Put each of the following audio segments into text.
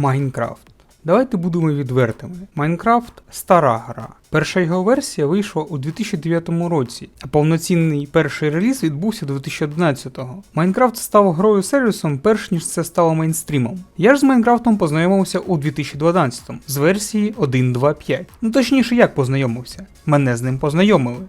Майнкрафт. Давайте будемо відвертими. Майнкрафт стара гра. Перша його версія вийшла у 2009 році, а повноцінний перший реліз відбувся 2011-го. Майнкрафт став грою сервісом перш ніж це стало мейнстрімом. Я ж з Майнкрафтом познайомився у 2012-му з версії 1.2.5. Ну точніше, як познайомився? Мене з ним познайомили.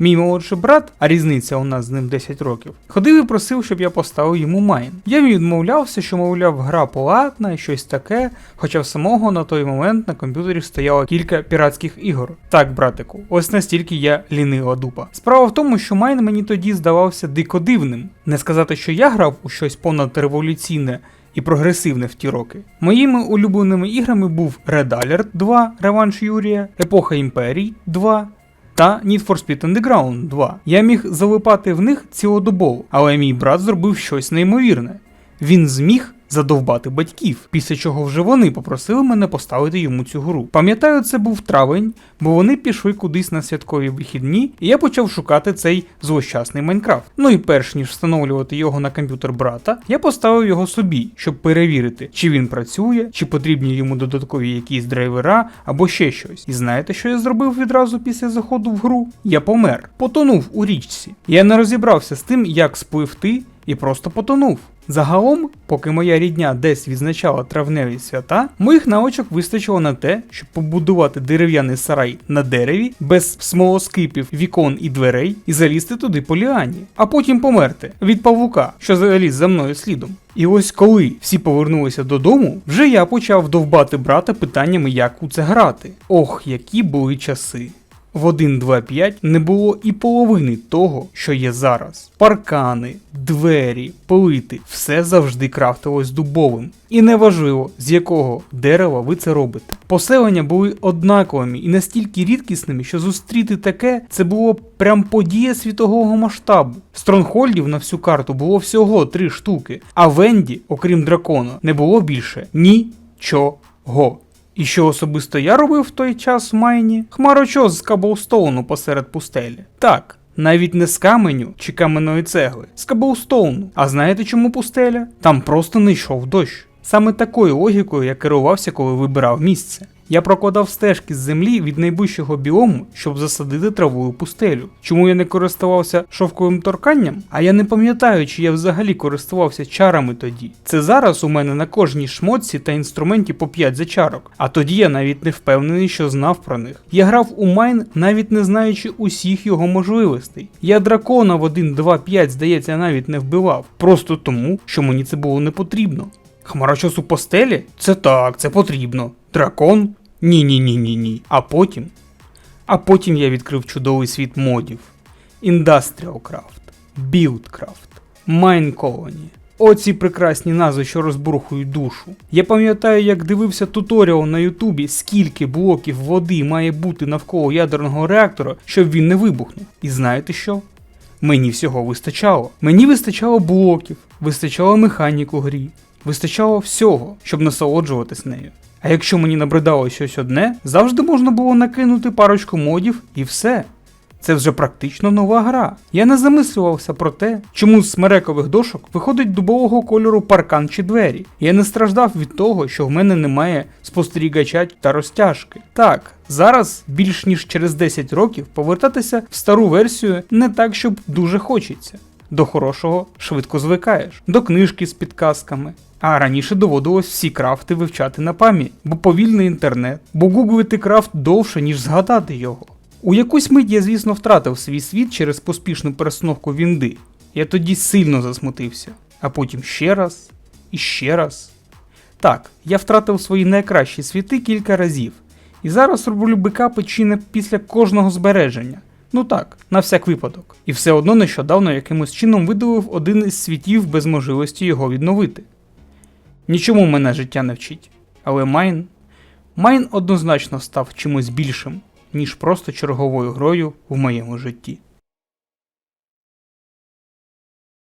Мій молодший брат, а різниця у нас з ним 10 років, ходив і просив, щоб я поставив йому майн. Я відмовлявся, що, мовляв, гра платна і щось таке, хоча в самого на той момент на комп'ютері стояло кілька піратських ігор. Так, братику, ось настільки я лінива дупа. Справа в тому, що майн мені тоді здавався дико дивним. Не сказати, що я грав у щось понад революційне. І прогресивне в ті роки. Моїми улюбленими іграми був Red Alert 2 Реванш Юрія, Епоха Імперій 2 та Need for Speed Underground 2. Я міг залипати в них цілодобово, але мій брат зробив щось неймовірне. Він зміг задовбати батьків, після чого вже вони попросили мене поставити йому цю гру. Пам'ятаю, це був травень, бо вони пішли кудись на святкові вихідні, і я почав шукати цей злощасний Майнкрафт. Ну і перш ніж встановлювати його на комп'ютер брата, я поставив його собі, щоб перевірити, чи він працює, чи потрібні йому додаткові якісь драйвера або ще щось. І знаєте, що я зробив відразу після заходу в гру? Я помер, потонув у річці. Я не розібрався з тим, як спливти, і просто потонув. Загалом, поки моя рідня десь відзначала травневі свята, моїх навичок вистачило на те, щоб побудувати дерев'яний сарай на дереві без смолоскипів, вікон і дверей і залізти туди по ліані, а потім померти від павука, що заліз за мною слідом. І ось коли всі повернулися додому, вже я почав довбати брата питаннями, як у це грати. Ох, які були часи. В 1.2.5 не було і половини того, що є зараз. Паркани, двері, плити, все завжди крафтилось дубовим. І неважливо, з якого дерева ви це робите. Поселення були однаковими і настільки рідкісними, що зустріти таке це було прям подія світового масштабу. Стронгхольдів на всю карту було всього три штуки, а Венді, окрім дракона, не було більше нічого. І що особисто я робив в той час в майні? Хмарочос з Каблстоуну посеред пустелі. Так, навіть не з каменю чи каменної цегли, з Каблстоуну. А знаєте чому пустеля? Там просто не йшов дощ. Саме такою логікою я керувався, коли вибирав місце. Я прокладав стежки з землі від найближчого біому, щоб засадити травою пустелю. Чому я не користувався шовковим торканням? А я не пам'ятаю, чи я взагалі користувався чарами тоді. Це зараз у мене на кожній шмотці та інструменті по 5 зачарок, а тоді я навіть не впевнений, що знав про них. Я грав у майн, навіть не знаючи усіх його можливостей. Я дракона в 1.2.5, здається, навіть не вбивав, просто тому, що мені це було не потрібно. Хмарочос у постелі? Це так, це потрібно. Дракон? Ні, ні, ні, ні, ні. А потім. А потім я відкрив чудовий світ модів: Industrial Craft, Buildcraft, Mine Colony. Оці прекрасні назви, що розбурхують душу. Я пам'ятаю, як дивився туторіал на Ютубі, скільки блоків води має бути навколо ядерного реактора, щоб він не вибухнув. І знаєте що? Мені всього вистачало. Мені вистачало блоків, вистачало механік у грі, вистачало всього, щоб насолоджуватись нею. А якщо мені набридало щось одне, завжди можна було накинути парочку модів і все. Це вже практично нова гра. Я не замислювався про те, чому з смерекових дошок виходить дубового кольору паркан чи двері. Я не страждав від того, що в мене немає спостерігача та розтяжки. Так, зараз, більш ніж через 10 років, повертатися в стару версію не так, щоб дуже хочеться. До хорошого швидко звикаєш, до книжки з підказками. А раніше доводилось всі крафти вивчати на пам'ять, бо повільний інтернет, бо гуглити крафт довше, ніж згадати його. У якусь мить я, звісно, втратив свій світ через поспішну перестановку вінди. Я тоді сильно засмутився, а потім ще раз і ще раз. Так, я втратив свої найкращі світи кілька разів, і зараз роблю бекапи чи не після кожного збереження. Ну так, на всяк випадок. І все одно нещодавно якимось чином видалив один із світів без можливості його відновити. Нічому мене життя не вчить. Але Майн. Майн однозначно став чимось більшим, ніж просто черговою грою в моєму житті.